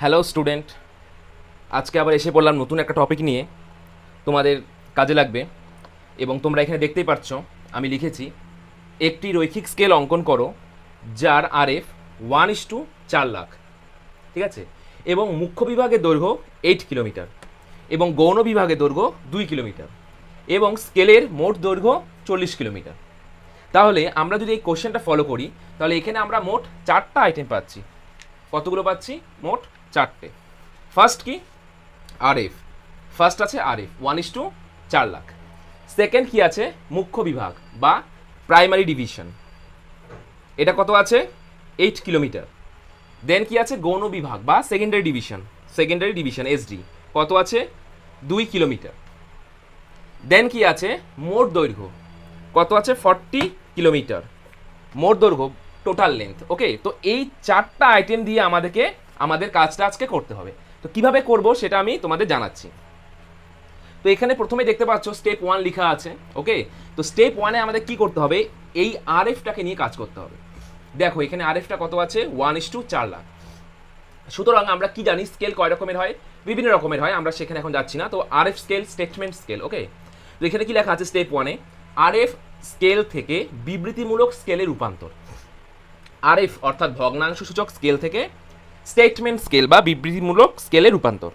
Hello, student. আজকে আবার এসে পড়লাম নতুন একটা টপিক নিয়ে। তোমাদের কাজে লাগবে। এবং তোমরা এখানে দেখতেই পাচ্ছ, আমি লিখেছি, একটি রৈখিক স্কেল অঙ্কন করো, যার আরএফ ওয়ান ইস টু চার লাখ। ঠিক আছে? এবং মুখ্য বিভাগের দৈর্ঘ্য এইট কিলোমিটার এবং গৌণ বিভাগের দৈর্ঘ্য দুই কিলোমিটার এবং স্কেলের মোট দৈর্ঘ্য চল্লিশ কিলোমিটার। তাহলে আমরা যদি এই কোশ্চেনটা ফলো করি, তাহলে এখানে আমরা মোট চারটা আইটেম পাচ্ছি। কতগুলো পাচ্ছি? মোট চারটে। ফার্স্ট কি? আরএফ ফার্স্ট আছে R F one is two চার লাখ। সেকেন্ড কি আছে? মুখ্য বিভাগ বা প্রাইমারি ডিভিশন এটা কত আছে? এইট কিলোমিটার দেন কি আছে? গৌণ বিভাগ বা secondary division secondary division SD কত আছে? দুই কিলোমিটার দেন কি আছে? মোট দৈর্ঘ্য। কত আছে? ফর্টি কিলোমিটার মোট দৈর্ঘ্য টোটাল লেন্থ ওকে তো এই চারটা আইটেম দিয়ে আমাদেরকে আমাদের কাজটা আজকে করতে হবে। তো কীভাবে করব সেটা আমি তোমাদের জানাচ্ছি। তো এখানে প্রথমে দেখতে পাচ্ছ স্টেপ ওয়ান লেখা আছে ওকে তো স্টেপ ওয়ানে আমাদের কি করতে হবে? এই আর এফটাকে নিয়ে কাজ করতে হবে। দেখো, এখানে আরএফটা কত আছে? ওয়ান ইস টু চার লাখ। সুতরাং আমরা কি জানি স্কেল কয় রকমের হয়? বিভিন্ন রকমের হয়, আমরা সেখানে এখন যাচ্ছি না। তো R F scale statement scale okay তো এখানে কি লেখা আছে স্টেপ ওয়ানে আরএফ স্কেল থেকে বিবৃতিমূলক স্কেলে রূপান্তর। আরএফ অর্থাৎ ভগ্নাংশ সূচক স্কেল থেকে স্টেটমেন্ট স্কেল বা বিবৃতিমূলক স্কেলে রূপান্তর।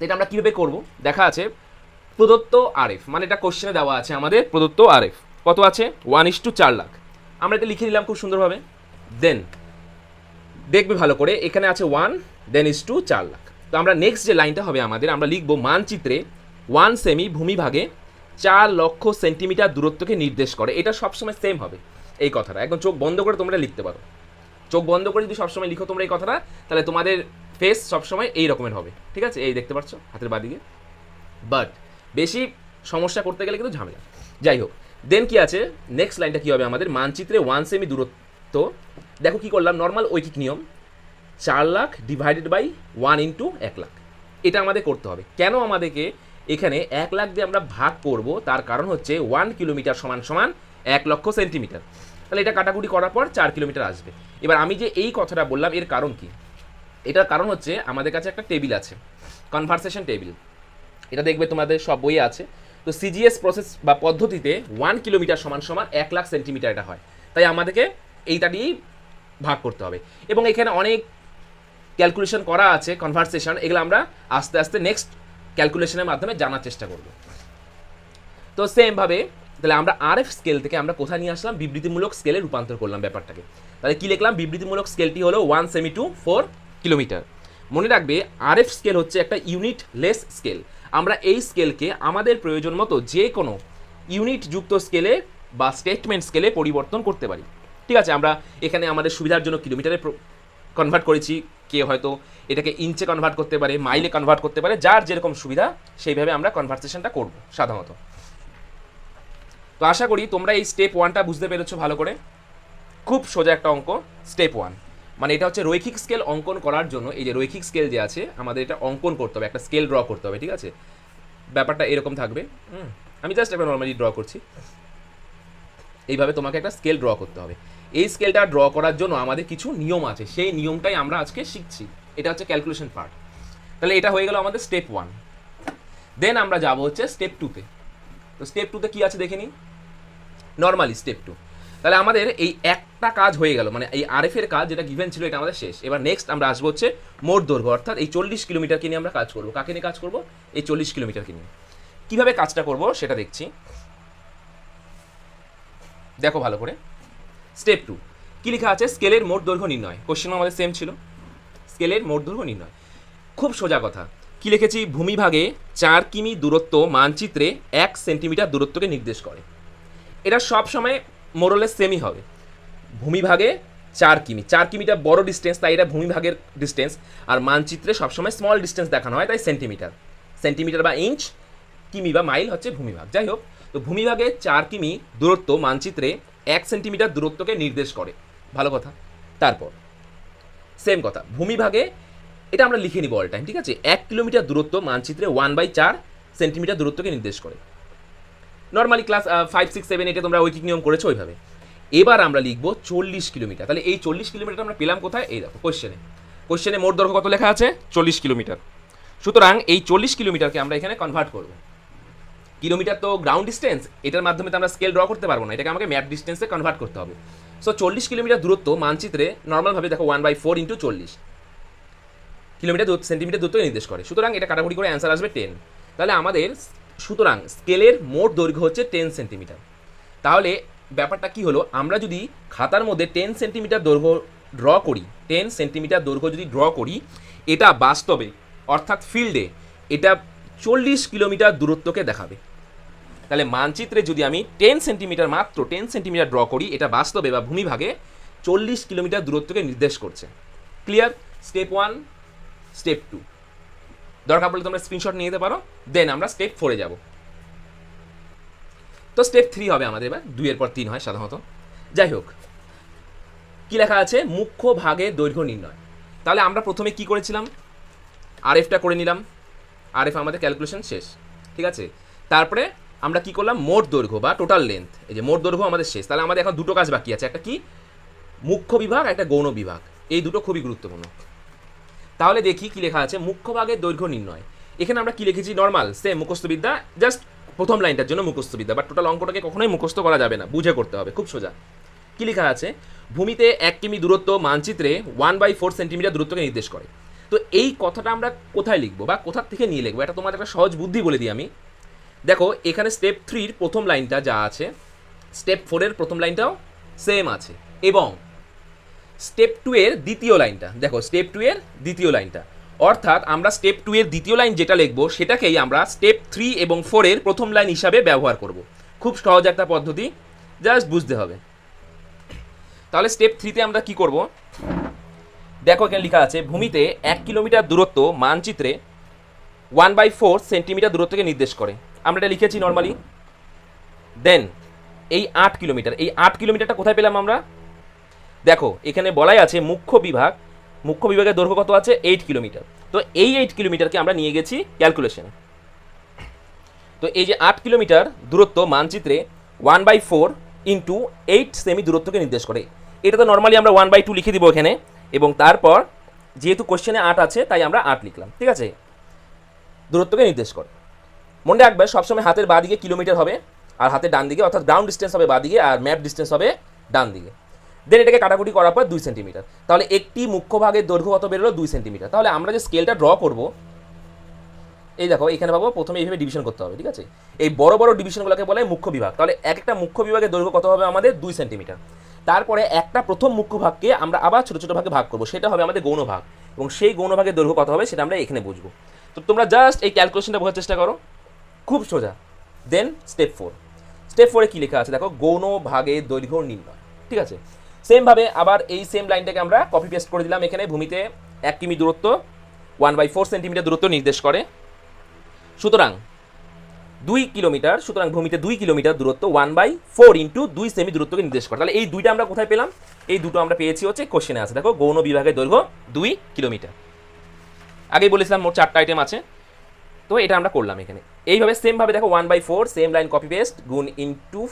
এটা আমরা কীভাবে করব? দেখা আছে প্রদত্ত আরএফ। মানে এটা কোশ্চেনে দেওয়া আছে আমাদের প্রদত্ত আরএফ। কত আছে? ওয়ান ইস টু চার লাখ। আমরা এটা লিখে দিলাম খুব সুন্দরভাবে। দেন দেখবে ভালো করে, এখানে আছে ওয়ান দেন ইস টু চার লাখ। তো আমরা নেক্সট যে লাইনটা হবে আমাদের, আমরা লিখব মানচিত্রে ওয়ান সেমি ভূমিভাগে চার লক্ষ সেন্টিমিটার দূরত্বকে নির্দেশ করে। এটা সবসময় সেম হবে এই কথাটা। একদম চোখ বন্ধ করে তোমরা লিখতে পারো। চোখ বন্ধ করে যদি সবসময় লিখো তোমরা এই কথাটা, তাহলে তোমাদের ফেস সবসময় এই রকমের হবে। ঠিক আছে? এই দেখতে পাচ্ছ? হাতের বাদিকে বাট বেশি সমস্যা করতে গেলে কিন্তু ঝামেলা। যাই হোক দেন কি আছে? নেক্সট লাইনটা কী হবে আমাদের? মানচিত্রে ওয়ান সেমি দূরত্ব। দেখো কি করলাম? নর্মাল ঐকিক নিয়ম। চার lakh divided by one into এক লাখ। এটা আমাদের করতে হবে। কেন আমাদেরকে এখানে এক লাখ দিয়ে আমরা ভাগ করব? তার কারণ হচ্ছে ওয়ান কিলোমিটার সমান সমান এক লক্ষ সেন্টিমিটার তাহলে এটা কাটাকুটি করার পর চার কিলোমিটার আসবে। এবার আমি যে এই কথাটা বললাম, এর কারণ কি? এটার কারণ হচ্ছে আমাদের কাছে একটা টেবিল আছে কনভারসেশন টেবিল এটা দেখবে তোমাদের সব বইয়ে আছে। তো সিজিএস প্রসেস বা পদ্ধতিতে ওয়ান কিলোমিটার সমান সমান এক লাখ সেন্টিমিটার এটা হয়। তাই আমাদেরকে এইটা দিয়েই ভাগ করতে হবে। এবং এখানে অনেক ক্যালকুলেশন করা আছে কনভারসেশন এগুলো আমরা আস্তে আস্তে নেক্সট ক্যালকুলেশনের মাধ্যমে জানার চেষ্টা করব। তো সেমভাবে তাহলে আমরা আরএফ স্কেল থেকে আমরা কোথায় নিয়ে আসলাম? বিবৃতিমূলক স্কেলে রূপান্তর করলাম ব্যাপারটাকে। তাহলে কি লিখলাম? বিবৃতিমূলক স্কেলটি হলো one cm to four kilometre মনে রাখবে আরএফ স্কেল হচ্ছে একটা ইউনিট লেস স্কেল আমরা এই স্কেলকে আমাদের প্রয়োজন মতো যে কোনো ইউনিট যুক্ত স্কেলে বা স্টেটমেন্ট স্কেলে পরিবর্তন করতে পারি। ঠিক আছে, আমরা এখানে আমাদের সুবিধার জন্য কিলোমিটারে কনভার্ট করেছি। কে হয়তো এটাকে ইঞ্চে কনভার্ট করতে পারে মাইলে কনভার্ট করতে পারে, যার যেরকম সুবিধা, সেইভাবে আমরা কনভার্সেশনটা করব সাধারণত। তো আশা করি তোমরা এই স্টেপ ওয়ানটা বুঝতে পেরেছ ভালো করে। খুব সোজা একটা অঙ্ক স্টেপ ওয়ান মানে এটা হচ্ছে রৈখিক স্কেল অঙ্কন করার জন্য, এই যে রৈখিক স্কেল যে আছে, আমাদের এটা অঙ্কন করতে হবে, একটা স্কেল ড্র করতে হবে, ঠিক আছে? ব্যাপারটা এরকম থাকবে। আমি জাস্ট একটা নর্মালি ড্র করছি। এইভাবে তোমাকে একটা স্কেল ড্র করতে হবে। এই স্কেলটা ড্র করার জন্য আমাদের কিছু নিয়ম আছে, সেই নিয়মটাই আমরা আজকে শিখছি। এটা হচ্ছে ক্যালকুলেশন পার্ট তাহলে এটা হয়ে গেল আমাদের স্টেপ ওয়ান দেন আমরা যাব হচ্ছে স্টেপ টুতে তো স্টেপ টুতে কি আছে দেখে নিই? নর্মালি স্টেপ টু তাহলে আমাদের এই একটা কাজ হয়ে গেল মানে এই আরএফ এর কাজ যেটা গিভেন ছিল এটা আমাদের শেষ। এবার নেক্সট আমরা আসব হচ্ছে মোট দৈর্ঘ্য, অর্থাৎ এই চল্লিশ কিলোমিটারকে নিয়ে আমরা কাজ করব। কাকে নিয়ে কাজ করব? এই চল্লিশ কিলোমিটারকে নিয়ে। কীভাবে কাজটা করব সেটা দেখছি। দেখো ভালো করে। স্টেপ টু কী লেখা আছে? স্কেলের মোট দৈর্ঘ্য নির্ণয়। কোশ্চেন আমাদের সেম ছিল। স্কেলের মোট দৈর্ঘ্য নির্ণয়। খুব সোজা কথা। কি লিখেছি? ভূমিভাগে চার কিমি দূরত্ব মানচিত্রে এক সেন্টিমিটার দূরত্বকে নির্দেশ করে। এটা সব সময় মোরলের সেমই হবে। ভূমিভাগে চার কিমি। চার কিমিটা বড় ডিস্টেন্স তাই এটা ভূমিভাগের ডিস্টেন্স আর মানচিত্রে সবসময় স্মল ডিস্টেন্স দেখানো হয়, তাই সেন্টিমিটার সেন্টিমিটার বা ইঞ্চ কিমি বা মাইল হচ্ছে ভূমিভাগ। যাই হোক, তো ভূমিভাগে চার কিমি দূরত্ব মানচিত্রে এক সেন্টিমিটার দূরত্বকে নির্দেশ করে। ভালো কথা। তারপর সেম কথা। ভূমিভাগে, এটা আমরা লিখে নিব অল টাইম ঠিক আছে? এক কিলোমিটার দূরত্ব মানচিত্রে ওয়ান বাই চার সেন্টিমিটার দূরত্বকে নির্দেশ করে। Normally class five six seven এটা তোমরা ঐকিক নিয়ম করেছ ওইভাবে। এবার আমরা লিখব চল্লিশ কিলোমিটার। তাহলে এই চল্লিশ কিলোমিটার আমরা পেলাম কোথায়? এই দেখো কোশ্চেনে কোশ্চেনে মোট দৈর্ঘ্য কত লেখা আছে? চল্লিশ কিলোমিটার। সুতরাং এই চল্লিশ কিলোমিটারকে আমরা এখানে কনভার্ট করব। কিলোমিটার তো গ্রাউন্ড ডিস্টেন্স এটার মাধ্যমে তো আমরা স্কেল ড্র করতে পারব না। এটাকে আমাকে ম্যাপ ডিস্টেন্সে কনভার্ট করতে হবে। সো চল্লিশ কিলোমিটার দূরত্ব মানচিত্রে নর্মালভাবে দেখো ওয়ান বাই ফোর ইন্টু চল্লিশ। কিলোমিটার সেন্টিমিটার দূরত্ব নির্দেশ করে। সুতরাং এটা কাটাকুটি করে অ্যান্সার আসবে টেন তাহলে আমাদের সুতরাং স্কেলের মোট দৈর্ঘ্য হচ্ছে টেন সেন্টিমিটার তাহলে ব্যাপারটা কি হলো? আমরা যদি খাতার মধ্যে টেন সেন্টিমিটার দৈর্ঘ্য ড্র করি টেন সেন্টিমিটার দৈর্ঘ্য যদি ড্র করি, এটা বাস্তবে, অর্থাৎ ফিল্ডে এটা চল্লিশ কিলোমিটার দূরত্বকে দেখাবে। তাহলে মানচিত্রে যদি আমি টেন সেন্টিমিটার মাত্র টেন সেন্টিমিটার ড্র করি, এটা বাস্তবে বা ভূমিভাগে চল্লিশ কিলোমিটার দূরত্বকে নির্দেশ করছে। Clear step one step two দরকার পড়লে তোমরা স্ক্রিনশট নিয়ে যেতে পারো দেন আমরা স্টেপ ফোরে যাব। তো স্টেপ থ্রি হবে আমাদের এবার দুইয়ের পর তিন হয় সাধারণত। যাই হোক, কি লেখা আছে? মুখ্য ভাগে দৈর্ঘ্য নির্ণয়। তাহলে আমরা প্রথমে কি করেছিলাম? আরএফটা করে নিলাম। আরএফ আমাদের ক্যালকুলেশন শেষ, ঠিক আছে? তারপরে আমরা কি করলাম? মোট দৈর্ঘ্য বা টোটাল লেন্থ এই যে মোট দৈর্ঘ্য আমাদের শেষ, তাহলে আমাদের এখন দুটো কাজ বাকি আছে। একটা কি? মুখ্য বিভাগ, একটা গৌণ বিভাগ। এই দুটো খুবই গুরুত্বপূর্ণ। তাহলে দেখি কি লেখা আছে। মুখ্য ভাগের দৈর্ঘ্য নির্ণয়। এখানে আমরা কি লিখেছি? নর্মাল সেম মুখস্থবিদ্যা জাস্ট প্রথম লাইনটার জন্য মুখস্থবিদ্যা বাট টোটাল অঙ্কটাকে কখনোই মুখস্থ করা যাবে না, বুঝে করতে হবে, খুব সোজা। কি লেখা আছে? ভূমিতে এক কিমি দূরত্ব মানচিত্রে ওয়ান বাই ফোর সেন্টিমিটার দূরত্বকে নির্দেশ করে। তো এই কথাটা আমরা কোথায় লিখব বা কোথা থেকে নিয়ে লিখব? এটা তোমাদের একটা সহজ বুদ্ধি বলে দিই আমি। দেখো, এখানে স্টেপ থ্রির প্রথম লাইনটা যা আছে স্টেপ ফোরের প্রথম লাইনটাও সেম আছে। এবং স্টেপ টু এর দ্বিতীয় লাইনটা। দেখো, স্টেপ টু এর দ্বিতীয় লাইনটা। অর্থাৎ আমরা স্টেপ টু এর দ্বিতীয় লাইন যেটা লিখব, সেটাকেই আমরা স্টেপ থ্রি এবং ফোরের প্রথম লাইন হিসাবে ব্যবহার করব। খুব সহজ একটা পদ্ধতি, জাস্ট বুঝতে হবে। তাহলে স্টেপ থ্রিতে আমরা কি করব? দেখো, এখানে লেখা আছে, ভূমিতে এক কিলোমিটার দূরত্ব মানচিত্রে ওয়ান বাই ফোর সেন্টিমিটার দূরত্বকে নির্দেশ করে। আমরা এটা লিখেছি নর্মালি। দেন, এই আট কিলোমিটার, এই আট কিলোমিটারটা কোথায় পেলাম আমরা? দেখো, এখানে বলাই আছে মুখ্য বিভাগ, মুখ্য বিভাগের দৈর্ঘ্য কত আছে? এইট কিলোমিটার তো এই এইট কিলোমিটারকে আমরা নিয়ে গেছি ক্যালকুলেশন তো এই যে আট কিলোমিটার দূরত্ব মানচিত্রে one by four into eight cm দূরত্বকে নির্দেশ করে। এটা তো নর্মালি আমরা ওয়ান বাই টু লিখে দিব এখানে, এবং তারপর যেহেতু কোশ্চেনে আট আছে, তাই আমরা আট লিখলাম, ঠিক আছে? দূরত্বকে নির্দেশ করে। মনে রাখবে, সবসময় হাতের বাঁ দিকে কিলোমিটার হবে, আর হাতের ডান দিকে, অর্থাৎ গ্রাউন্ড ডিস্টেন্স হবে বাঁ দিকে, আর ম্যাপ ডিস্টেন্স হবে ডান দিকে। দেন এটাকে কাটাকুটি করার পর দুই সেন্টিমিটার তাহলে একটি মুখ্য ভাগের দৈর্ঘ্য কত বেরোলো? দুই সেন্টিমিটার তাহলে আমরা যে স্কেলটা ড্র করব, এই দেখো, এখানে পাবো প্রথমে এইভাবে ডিভিশন করতে হবে, ঠিক আছে? এই বড় বড় ডিভিশনগুলোকে বলে মুখ্য বিভাগ। তাহলে এক একটা মুখ্য বিভাগের দৈর্ঘ্য কত হবে আমাদের? দুই সেন্টিমিটার তারপরে একটা প্রথম মুখ্য ভাগকে আমরা আবার ছোটো ছোটো ভাগে ভাগ করব, সেটা হবে আমাদের গৌণ ভাগ। এবং সেই গৌণ ভাগের দৈর্ঘ্য কত হবে সেটা আমরা এখানে বুঝব। তো তোমরা জাস্ট এই ক্যালকুলেশনটা বোঝার চেষ্টা করো। খুব সোজা। দেন স্টেপ ফোর স্টেপ ফোরে কী লেখা আছে? দেখো, গৌণ ভাগের দৈর্ঘ্য নির্ণয়, ঠিক আছে? সেমভাবে আবার এই সেম লাইনটাকে আমরা কপি পেস্ট করে দিলাম। এখানে ভূমিতে এক কিমি দূরত্ব ওয়ান বাই ফোর সেন্টিমিটার দূরত্ব নির্দেশ করে। সুতরাং দুই কিলোমিটার, সুতরাং ভূমিতে দুই কিলোমিটার দূরত্ব ওয়ান বাই ফোর ইন্টু দুই সেমি দূরত্বকে নির্দেশ করে। তাহলে এই দুইটা আমরা কোথায় পেলাম? এই দুটো আমরা পেয়েছি হচ্ছে কোশ্চেনে আছে। দেখো, গৌণ বিভাগের দৈর্ঘ্য দুই কিলোমিটার। আগেই বলেছিলাম মোট চারটা আইটেম আছে। তো এটা আমরা করলাম এখানে। এইভাবে সেমভাবে দেখো one by four same line copy paste গুণ ইন্টু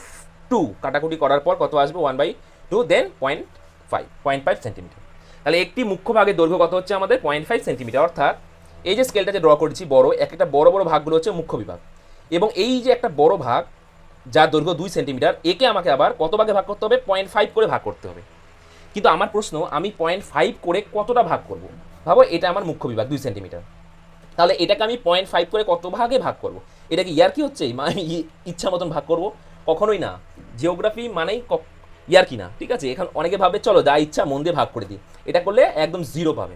টু কাটাকুটি করার পর কত আসবে? One by two then point five point five centimetre তাহলে একটি মুখ্য ভাগের দৈর্ঘ্য কত হচ্ছে আমাদের? পয়েন্ট ফাইভ সেন্টিমিটার অর্থাৎ এই যে স্কেলটা যে ড্র করেছি, বড়, এক একটা বড় বড় ভাগগুলো হচ্ছে মুখ্য বিভাগ। এবং এই যে একটা বড় ভাগ, যার দৈর্ঘ্য দুই সেন্টিমিটার একে আমাকে আবার কত ভাগে ভাগ করতে হবে? পয়েন্ট ফাইভ করে ভাগ করতে হবে। কিন্তু আমার প্রশ্ন, আমি পয়েন্ট ফাইভ করে কতটা ভাগ করব? ভাবো, এটা আমার মুখ্য বিভাগ, দুই সেন্টিমিটার তাহলে এটাকে আমি পয়েন্ট ফাইভ করে কত ভাগে ভাগ করব? এটা কি ইয়ার কি হচ্ছে? ই- ইচ্ছা মতন ভাগ করব? কখনোই না। জিওগ্রাফি মানেই ইয়ার কি না ঠিক আছে? এখন অনেকে ভাবে, চলো যা ইচ্ছা, মন দিয়ে ভাগ করে দিই। এটা করলে একদম জিরো পাবে।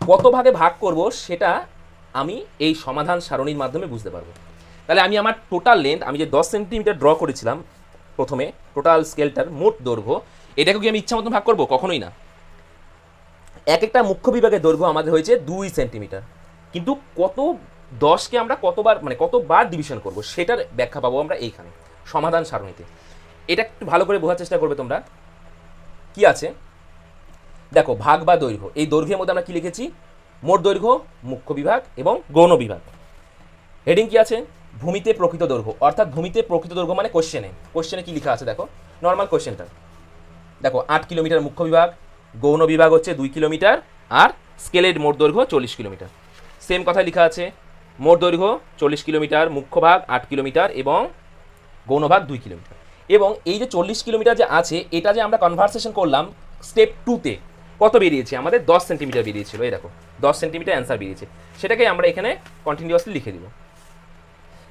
কত ভাগে ভাগ করব সেটা আমি এই সমাধান সারণীর মাধ্যমে বুঝতে পারব। তাহলে আমি আমার টোটাল লেন্থ আমি যে দশ সেন্টিমিটার ড্র করেছিলাম প্রথমে টোটাল স্কেলটার মোট দৈর্ঘ্য, এটাকে কি আমি ইচ্ছা মতন ভাগ করব? কখনোই না। এক একটা মুখ্য বিভাগের দৈর্ঘ্য আমাদের হয়েছে দুই সেন্টিমিটার কিন্তু কত দশকে আমরা কতবার মানে কতবার ডিভিশন করব, সেটার ব্যাখ্যা পাবো আমরা এইখানে, সমাধান সারণীতে। এটা একটু ভালো করে বোঝার চেষ্টা করবে তোমরা। কি আছে? দেখো, ভাগ বা দৈর্ঘ্য। এই দৈর্ঘ্যের মধ্যে আমরা কি লিখেছি? মোট দৈর্ঘ্য, মুখ্য বিভাগ এবং গৌণ বিভাগ। হেডিং কি আছে? ভূমিতে প্রকৃত দৈর্ঘ্য। অর্থাৎ ভূমিতে প্রকৃত দৈর্ঘ্য মানে কোশ্চেনে কোশ্চেনে কি লেখা আছে দেখো? নর্মাল কোশ্চেনটা দেখো, আট কিলোমিটার মুখ্য বিভাগ, গৌণ বিভাগ হচ্ছে দুই কিলোমিটার, আর স্কেলের মোট দৈর্ঘ্য চল্লিশ কিলোমিটার। সেম কথা লেখা আছে, মোট দৈর্ঘ্য চল্লিশ কিলোমিটার, মুখ্য ভাগ আট কিলোমিটার এবং গৌণভাগ দুই কিলোমিটার। এবং এই যে চল্লিশ কিলোমিটার যে আছে, এটা যে আমরা কনভারসেশন করলাম স্টেপ টুতে কত বেরিয়েছে? আমাদের দশ সেন্টিমিটার বেরিয়েছিল, এই দেখো। দশ সেন্টিমিটার অ্যান্সার বেরিয়েছে। সেটাকে আমরা এখানে কন্টিনিউয়াসলি লিখে দিব।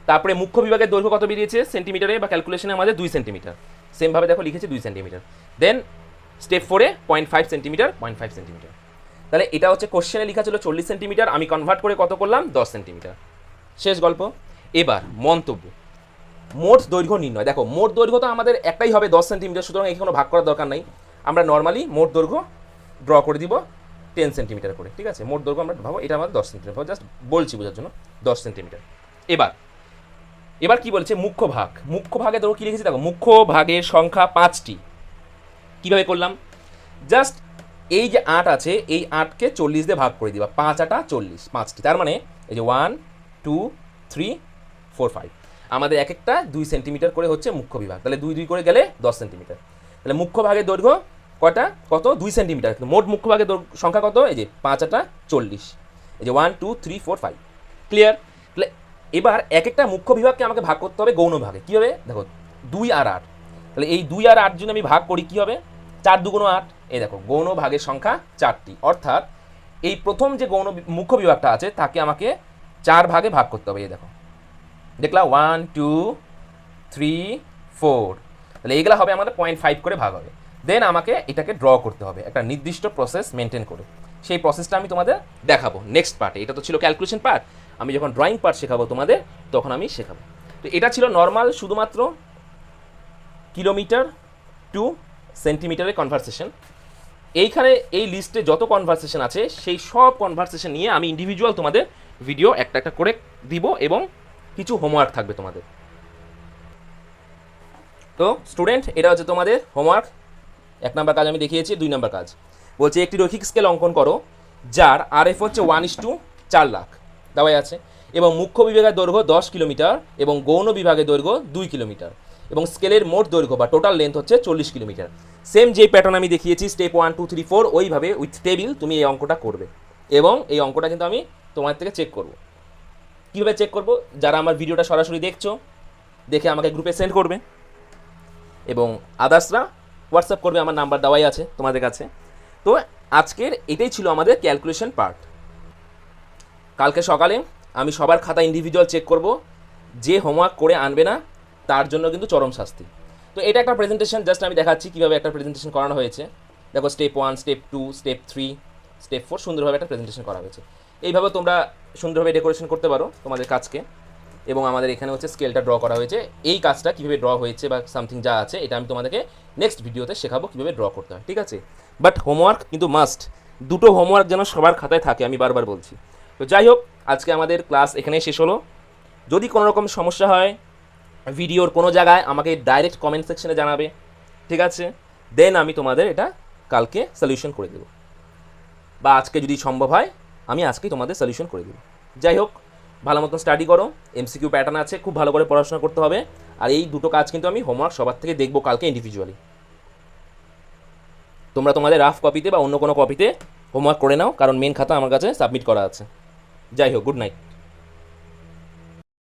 তারপরে মুখ্য বিভাগের দৈর্ঘ্য কত বেরিয়েছে? সেন্টিমিটারে বা ক্যালকুলেশনে আমাদের দুই সেন্টিমিটার সেমভাবে দেখো লিখেছে দুই সেন্টিমিটার দেন স্টেপ ফোরে point five centimetre point five centimetre তাহলে এটা হচ্ছে কোশ্চেনে লেখা ছিল চল্লিশ সেন্টিমিটার আমি কনভার্ট করে কত করলাম? দশ সেন্টিমিটার শেষ গল্প। এবার মন্তব্য। মোট দৈর্ঘ্য নির্ণয়। দেখো, মোট দৈর্ঘ্য তো আমাদের একটাই হবে দশ সেন্টিমিটার, সুতরাং এখানে কোনো ভাগ করার দরকার নাই। আমরা নর্মালি মোট দৈর্ঘ্য ড্র করে দিব টেন সেন্টিমিটার করে, ঠিক আছে? মোট দৈর্ঘ্য আমরা ভাবো, এটা আমাদের দশ সেন্টিমিটার জাস্ট বলছি বোঝার জন্য, দশ সেন্টিমিটার। এবার এবার কি বলছে? মুখ্য ভাগ। মুখ্য ভাগে ধরো কি লিখেছি? দেখো, মুখ্য ভাগের সংখ্যা পাঁচটি। কীভাবে করলাম? জাস্ট এই যে আট আছে, এই আটকে চল্লিশ দিয়ে ভাগ করে দিবা। পাঁচ আটা চল্লিশ, পাঁচটি। তার মানে এই যে one two three four five আমাদের এক একটা দুই সেন্টিমিটার করে হচ্ছে মুখ্য বিভাগ। তাহলে দুই দুই করে গেলে দশ সেন্টিমিটার। তাহলে মুখ্য ভাগের দৈর্ঘ্য কটা কত? দুই সেন্টিমিটার। মোট মুখ্য ভাগের সংখ্যা কত? এই যে পাঁচ আটা চল্লিশ। এই যে one two three four five clear তাহলে এবার এক একটা মুখ্য বিভাগকে আমাকে ভাগ করতে হবে গৌণ ভাগে কী হবে? দেখো, দুই আর আট। তাহলে এই দুই আর আট যদি আমি ভাগ করি, কী হবে? চার দুগুণ আট। এই দেখো, গৌণ ভাগের সংখ্যা চারটি। অর্থাৎ এই প্রথম যে গৌণ মুখ্য বিভাগটা আছে, তাকে আমাকে চার ভাগে ভাগ করতে হবে। এই দেখো দেখলাম ওয়ান টু থ্রি ফোর তাহলে এইগুলো হবে আমাদের পয়েন্ট ফাইভ করে ভাগ হবে। দেন আমাকে এটাকে ড্র করতে হবে, একটা নির্দিষ্ট প্রসেস মেনটেন করে। সেই প্রসেসটা আমি তোমাদের দেখাবো নেক্সট পার্টে এটা তো ছিল ক্যালকুলেশন পার্ট আমি যখন ড্রয়িং পার্ট শেখাবো তোমাদের, তখন আমি শেখাবো। তো এটা ছিল নর্মাল শুধুমাত্র কিলোমিটার টু সেন্টিমিটারের কনভারসেশন এইখানে এই লিস্টে যত কনভারসেশন আছে, সেই সব কনভারসেশন নিয়ে আমি ইন্ডিভিজুয়াল তোমাদের ভিডিও একটা একটা করে দিব এবং কিছু হোমওয়ার্ক থাকবে তোমাদের। তো স্টুডেন্ট এটা হচ্ছে তোমাদের হোমওয়ার্ক এক নাম্বার কাজ আমি দেখিয়েছি, দুই নাম্বার কাজ। বলছে, একটি রৈখিক স্কেল অঙ্কন করো, যার আরএফ হচ্ছে ওয়ান ইস টু চার লাখ। দেওয়াই আছে। এবং মুখ্য বিভাগের দৈর্ঘ্য দশ কিলোমিটার এবং গৌণ বিভাগের দৈর্ঘ্য দুই কিলোমিটার। এবং স্কেলের মোট দৈর্ঘ্য বা টোটাল লেন্থ হচ্ছে চল্লিশ কিলোমিটার। সেম যে প্যাটার্ন আমি দেখিয়েছি step one two three four ওইভাবে উইথ টেবিল তুমি এই অঙ্কটা করবে। এবং এই অঙ্কটা কিন্তু আমি তোমার থেকে চেক করব। কীভাবে চেক করব? যারা আমার ভিডিওটা সরাসরি দেখছ, দেখে আমাকে গ্রুপে সেন্ড করবে। এবং আদার্সরা হোয়াটসঅ্যাপ করবে, আমার নাম্বার দেওয়াই আছে তোমাদের কাছে। তো আজকের এটাই ছিল আমাদের ক্যালকুলেশন পার্ট কালকে সকালে আমি সবার খাতা ইন্ডিভিজুয়াল চেক করব, যে হোমওয়ার্ক করে আনবে না, তার জন্য কিন্তু চরম শাস্তি। তো এটা একটা প্রেজেন্টেশন জাস্ট আমি দেখাচ্ছি কীভাবে একটা প্রেজেন্টেশন করানো হয়েছে। দেখো step one step two step three step four সুন্দরভাবে একটা প্রেজেন্টেশন করা হয়েছে। এইভাবে তোমরা সুন্দরভাবে ডেকোরেশন করতে পারো তোমাদের কাজকে। এবং আমাদের এখানে হচ্ছে স্কেলটা ড্র করা হয়েছে। এই কাজটা কীভাবে ড্র হয়েছে বা সামথিং যা আছে, এটা আমি তোমাদেরকে নেক্সট ভিডিওতে শেখাবো কীভাবে ড্র করতে হয়, ঠিক আছে? বাট হোমওয়ার্ক কিন্তু মাস্ট দুটো হোমওয়ার্ক যেন সবার খাতায় থাকে, আমি বারবার বলছি। তো যাই হোক, আজকে আমাদের ক্লাস এখানেই শেষ হলো। যদি কোনো রকম সমস্যা হয় ভিডিওর কোনো জায়গায়, আমাকে ডাইরেক্ট কমেন্ট সেকশনে জানাবে, ঠিক আছে? দেন আমি তোমাদের এটা কালকে সলিউশন করে দেবো। বা আজকে যদি সম্ভব হয় আমি আজকেই তোমাদের সলিউশন করে দেবো। যাই হোক, ভালো মতন স্টাডি করো এমসিকিউ প্যাটার্ন আছে, খুব ভালো করে পড়াশোনা করতে হবে। আর এই দুটো কাজ কিন্তু আমি হোমওয়ার্ক সবার থেকে দেখব কালকে ইন্ডিভিজুয়ালি তোমরা তোমাদের রাফ কপিতে বা অন্য কোনো কপিতে হোমওয়ার্ক করে নাও, কারণ মেন খাতা আমার কাছে সাবমিট করা আছে। যাই হোক গুড নাইট